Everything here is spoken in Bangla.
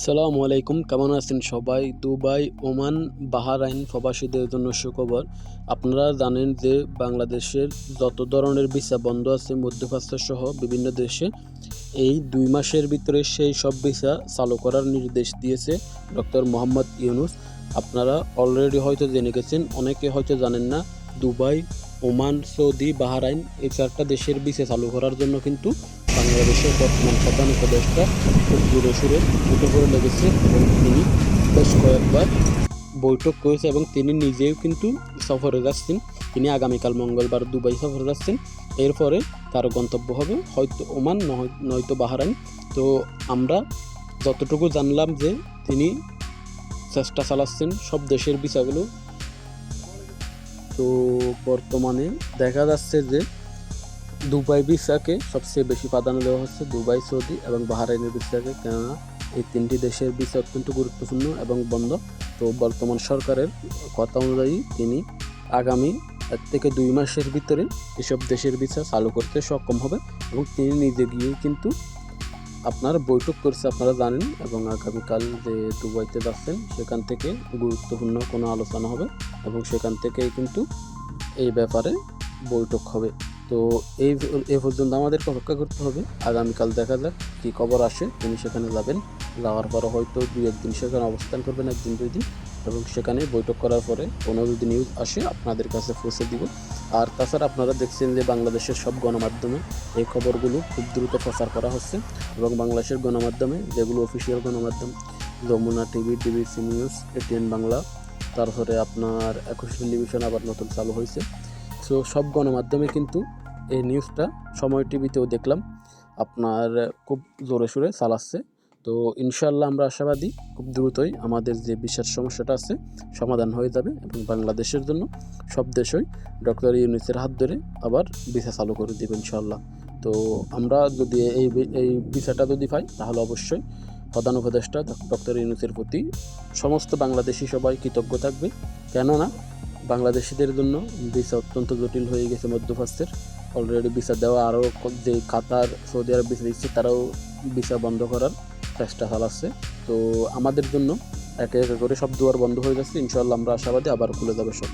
সালামু আলাইকুম, কেমন আছেন সবাই? দুবাই, ওমান, বাহারাইন প্রবাসীদের জন্য সুখবর। আপনারা জানেন যে বাংলাদেশের যত ধরনের ভিসা বন্ধ আছে মধ্যপ্রাচ্য সহ বিভিন্ন দেশে, এই দুই মাসের ভিতরে সেই সব ভিসা চালু করার নির্দেশ দিয়েছে ডক্টর মোহাম্মদ ইউনুস। আপনারা অলরেডি হয়তো জেনে গেছেন, অনেকে হয়তো জানেন না, দুবাই, ওমান, সৌদি, বাহারাইন এই চারটা দেশের ভিসা চালু করার জন্য কিন্তু বাংলাদেশের বর্তমান প্রধান উপদেষ্টা খুব জোরে সুরে উঠে পড়ে লেগেছে এবং তিনি বেশ কয়েকবার বৈঠক করেছে এবং তিনি নিজেও কিন্তু সফরে যাচ্ছেন। তিনি আগামীকাল মঙ্গলবার দুবাই সফরে যাচ্ছেন। এরপরে তার গন্তব্য হবে হয়তো ওমান নয়- নয়তো বাহারাইন। তো আমরা যতটুকু জানলাম যে তিনি চেষ্টা চালাচ্ছেন সব দেশের ভিসাগুলো তো বর্তমানে দেখা যাচ্ছে যে দুবাই ভিসাকে সবচেয়ে বেশি প্রাধান্য দেওয়া হচ্ছে দুবাই, সৌদি এবং বাহারাইনের ভিসাকে। কেননা এই তিনটি দেশের ভিসা অত্যন্ত গুরুত্বপূর্ণ এবং বন্ধ। তো বর্তমান সরকারের কথা অনুযায়ী তিনি আগামী এক থেকে দুই মাসের ভিতরে এসব দেশের ভিসা চালু করতে সক্ষম হবে এবং তিনি নিজে গিয়ে কিন্তু আপনার বৈঠক করছে, আপনারা জানেন। এবং আগামীকাল যে দুবাইতে যাচ্ছেন, সেখান থেকে গুরুত্বপূর্ণ কোনো আলোচনা হবে এবং সেখান থেকেই কিন্তু এই ব্যাপারে বৈঠক হবে। তো এই এ পর্যন্ত আমাদেরকে অপেক্ষা করতে হবে। আগামীকাল দেখা যাক কী খবর আসে। তিনি সেখানে যাবেন। যাওয়ার পরে হয়তো দুই একদিন সেখানে অবস্থান করবেন, একদিন, দুই দিন। এবং সেখানে বৈঠক করার পরে কোনো যদি নিউজ আসে, আপনাদের কাছে পৌঁছে দিব। আর তাছাড়া আপনারা দেখছেন যে বাংলাদেশের সব গণমাধ্যমে এই খবরগুলো খুব দ্রুত প্রচার করা হচ্ছে। এবং বাংলাদেশের গণমাধ্যমে যেগুলো অফিসিয়াল গণমাধ্যম, Jamuna TV DBC news ATN Bangla তারপরে আপনার একুশ টেলিভিশন আবার নতুন চালু হয়েছে। সো সব গণমাধ্যমে কিন্তু এই নিউজটা সময় টিভিতেও দেখলাম। আপনার খুব জোরে সোরে চালাচ্ছে তো ইনশাল্লাহ আমরা আশাবাদী খুব দ্রুতই আমাদের যে বিশ্বাস সমস্যাটা আছে, সমাধান হয়ে যাবে এবং বাংলাদেশের জন্য সব দেশই ডক্টর ইউনিসের হাত ধরে আবার ভিসা চালু করে দেবে ইনশাল্লাহ তো আমরা যদি এই এই ভিসাটা যদি পাই, তাহলে অবশ্যই প্রধান উপদেষ্টা ডক্টর ইউনুসের প্রতি সমস্ত বাংলাদেশি সবাই কৃতজ্ঞ থাকবে। কেননা বাংলাদেশিদের জন্য ভিসা অত্যন্ত জটিল হয়ে গেছে মধ্যপ্রাচ্যের। অলরেডি ভিসা দেওয়া আরও যে কাতার সৌদি আরব ভিসা দিচ্ছে, তারাও ভিসা বন্ধ করার চেষ্টা চালাচ্ছে। তো আমাদের জন্য একে একে করে সব দুয়ার বন্ধ হয়ে যাচ্ছে। ইনশাল্লাহ আমরা আশাবাদী আবার খুলে যাবে সব।